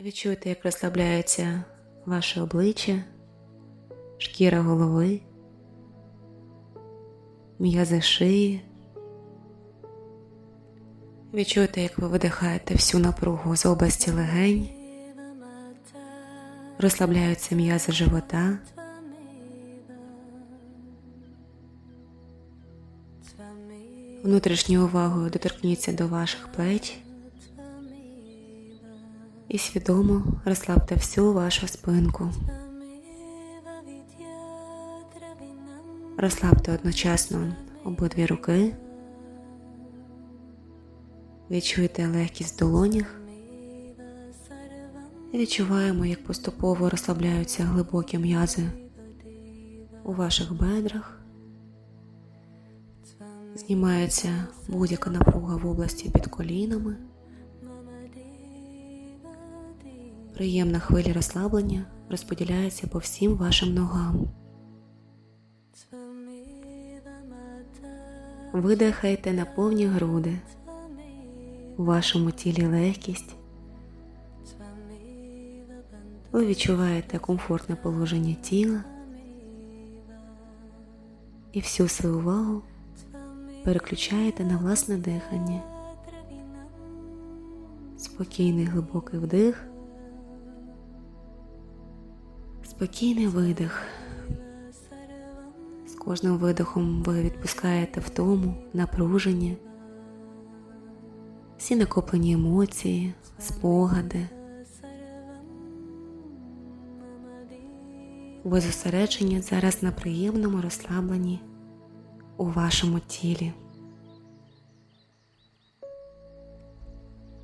Відчуйте, як розслабляється ваше обличчя, шкіра голови, м'язи шиї. Відчуйте, як ви видихаєте всю напругу з області легень, розслабляються м'язи живота, внутрішньою увагою доторкніться до ваших плеч і свідомо розслабте всю вашу спинку. Розслабте одночасно обидві руки. Відчуйте легкість в долонях. Відчуваємо, як поступово розслабляються глибокі м'язи у ваших бедрах. Знімається будь-яка напруга в області під колінами. Приємна хвиля розслаблення розподіляється по всім вашим ногам. Видихайте на повні груди. У вашому тілі легкість. Ви відчуваєте комфортне положення тіла і всю свою увагу переключаєте на власне дихання. Спокійний глибокий вдих, спокійний видих. З кожним видихом ви відпускаєте втому, напруження, всі накоплені емоції, спогади. Ви зосереджені зараз на приємному розслабленні у вашому тілі.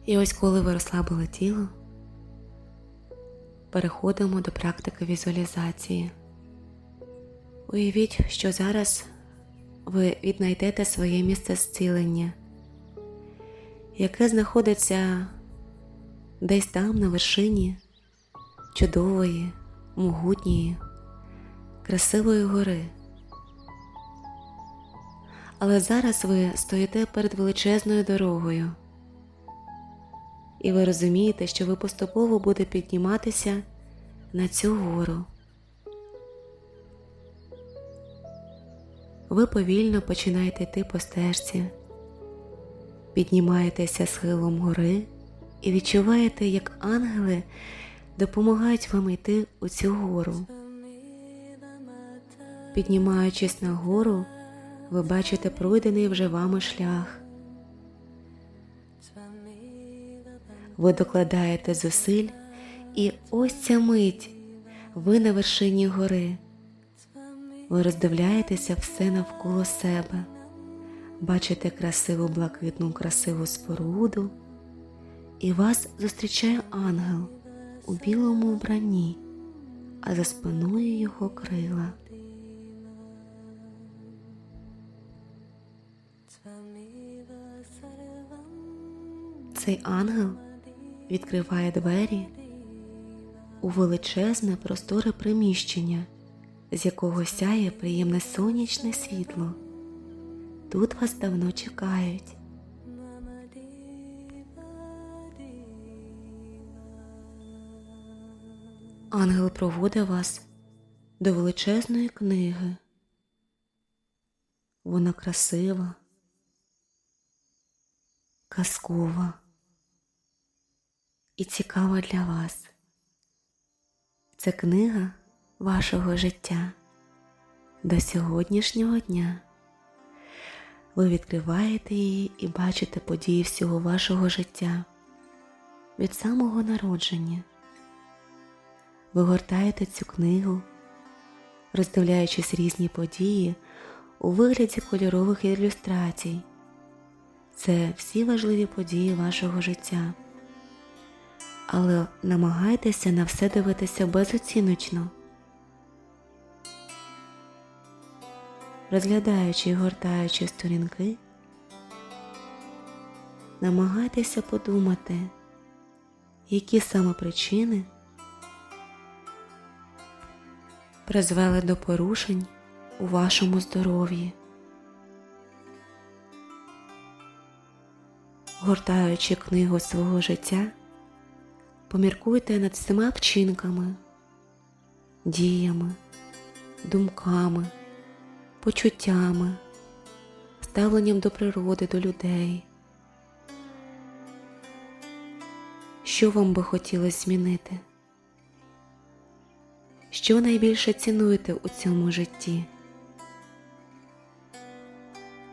І ось коли ви розслабили тіло, переходимо до практики візуалізації. Уявіть, що зараз ви віднайдете своє місце зцілення, яке знаходиться десь там на вершині чудової, могутньої, красивої гори. Але зараз ви стоїте перед величезною дорогою, і ви розумієте, що ви поступово будете підніматися на цю гору. Ви повільно починаєте йти по стежці, піднімаєтеся схилом гори і відчуваєте, як ангели допомагають вам йти у цю гору. Піднімаючись на гору, ви бачите пройдений вже вами шлях. Ви докладаєте зусиль, і ось ця мить ви на вершині гори. Ви роздивляєтеся все навколо себе, бачите красиву блакитну красиву споруду, і вас зустрічає ангел у білому вбранні, а за спиною його крила. Цей ангел відкриває двері у величезне просторе приміщення, з якого сяє приємне сонячне світло. Тут вас давно чекають. Ангел проводить вас до величезної книги. Вона красива, казкова і цікава для вас. Це книга вашого життя до сьогоднішнього дня. Ви відкриваєте її і бачите події всього вашого життя від самого народження. Ви гортаєте цю книгу, роздивляючись різні події у вигляді кольорових ілюстрацій. Це всі важливі події вашого життя. Але намагайтеся на все дивитися безоціночно. Розглядаючи і гортаючи сторінки, намагайтеся подумати, які саме причини призвели до порушень у вашому здоров'ї. Гортаючи книгу свого життя, Поміркуйте над всіма вчинками, діями, думками, почуттями, ставленням до природи, до людей. Що вам би хотілося змінити? Що найбільше цінуєте у цьому житті?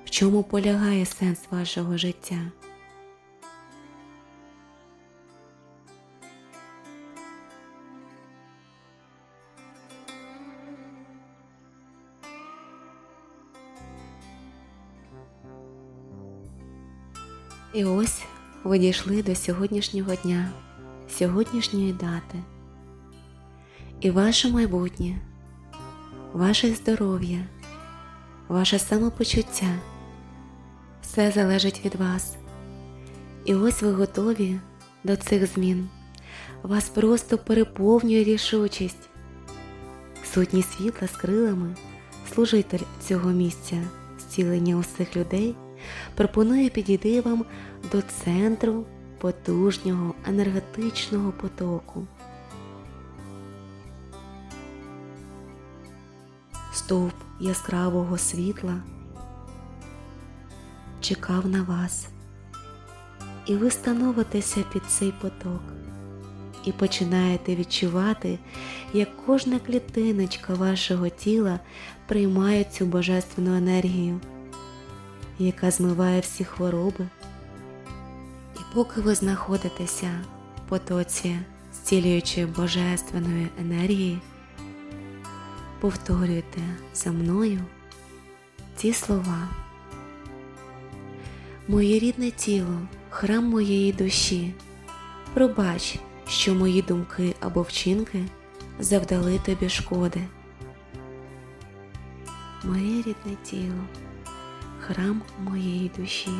В чому полягає сенс вашого життя? І ось ви дійшли до сьогоднішнього дня, сьогоднішньої дати. І ваше майбутнє, ваше здоров'я, ваше самопочуття все залежить від вас. І ось ви готові до цих змін. Вас просто переповнює рішучість. Сутній світла з крилами, служитель цього місця, зцілення усіх людей, пропонує підійти вам до центру потужнього енергетичного потоку. Стовп яскравого світла чекав на вас, і ви становитеся під цей поток. І починаєте відчувати, як кожна клітиночка вашого тіла приймає цю божественну енергію, яка змиває всі хвороби. І поки ви знаходитеся в потоці зцілюючої божественної енергії, повторюйте за мною ці слова. Моє рідне тіло, храм моєї душі, пробач, що мої думки або вчинки завдали тобі шкоди. Моє рідне тіло, храм моєї душі,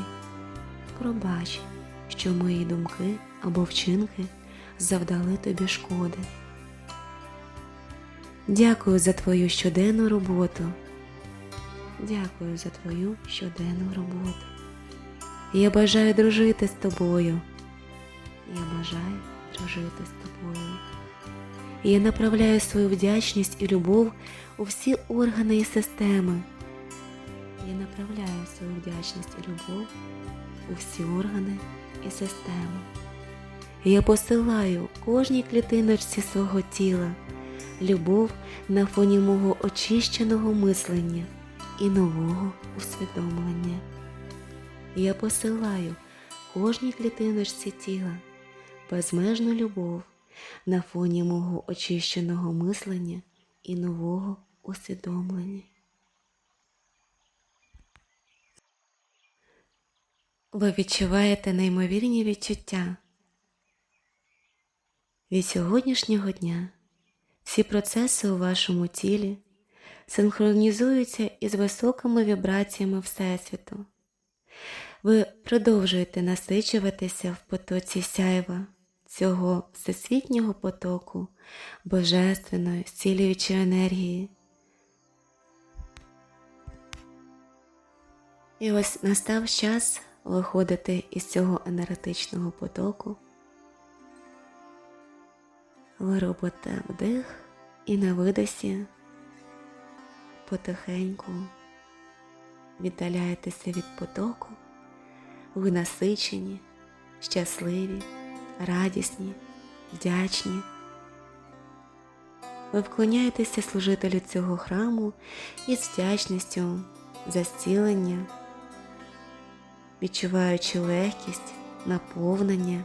пробач, що мої думки або вчинки завдали тобі шкоди. Дякую за твою щоденну роботу. Дякую за твою щоденну роботу. Я бажаю дружити з тобою. Я бажаю дружити з тобою. Я направляю свою вдячність і любов у всі органи і системи. Я направляю свою вдячність і любов у всі органи і системи. Я посилаю кожній клітиночці свого тіла любов на фоні мого очищеного мислення і нового усвідомлення. Я посилаю кожній клітиночці тіла безмежну любов на фоні мого очищеного мислення і нового усвідомлення. Ви відчуваєте неймовірні відчуття. Від сьогоднішнього дня всі процеси у вашому тілі синхронізуються із високими вібраціями Всесвіту. Ви продовжуєте насичуватися в потоці сяйва цього всесвітнього потоку божественної зцілюючої енергії. І ось настав час виходити із цього енергетичного потоку. Ви робите вдих і на видосі потихеньку віддаляєтеся від потоку, ви насичені, щасливі, радісні, вдячні. Ви вклоняєтеся служителю цього храму із вдячністю за зцілення, відчуваючи легкість, наповнення.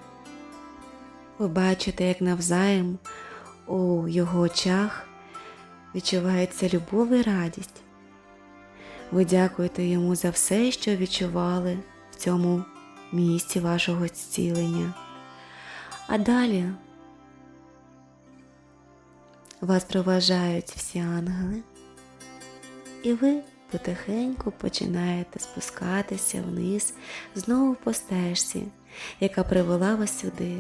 Ви бачите, як навзаєм у його очах відчувається любов і радість. Ви дякуєте йому за все, що відчували в цьому місці вашого зцілення. А далі вас проважають всі ангели, і ви потихеньку починаєте спускатися вниз знову по стежці, яка привела вас сюди,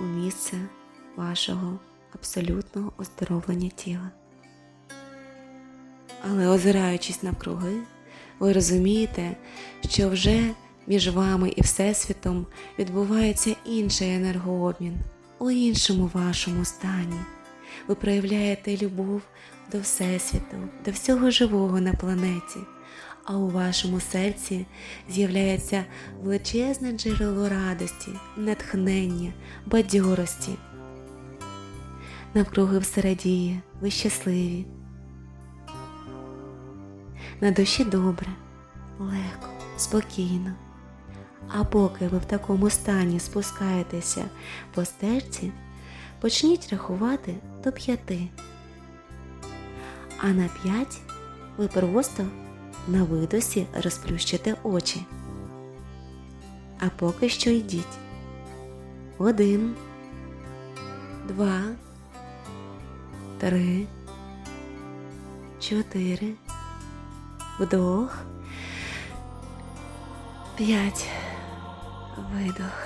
у місце вашого абсолютного оздоровлення тіла. Але озираючись навкруги, ви розумієте, що вже між вами і Всесвітом відбувається інший енергообмін. у іншому вашому стані. Ви проявляєте любов до Всесвіту, до всього живого на планеті, а у вашому серці з'являється величезне джерело радості, натхнення, бадьорості. Навкруги все радіє, ви щасливі. На душі добре, легко, спокійно. А поки ви в такому стані спускаєтеся по стежці, почніть рахувати до п'яти. А на п'ять ви просто на видосі розплющите очі. А поки що йдіть. Один, два, три, чотири, вдох, п'ять, видох.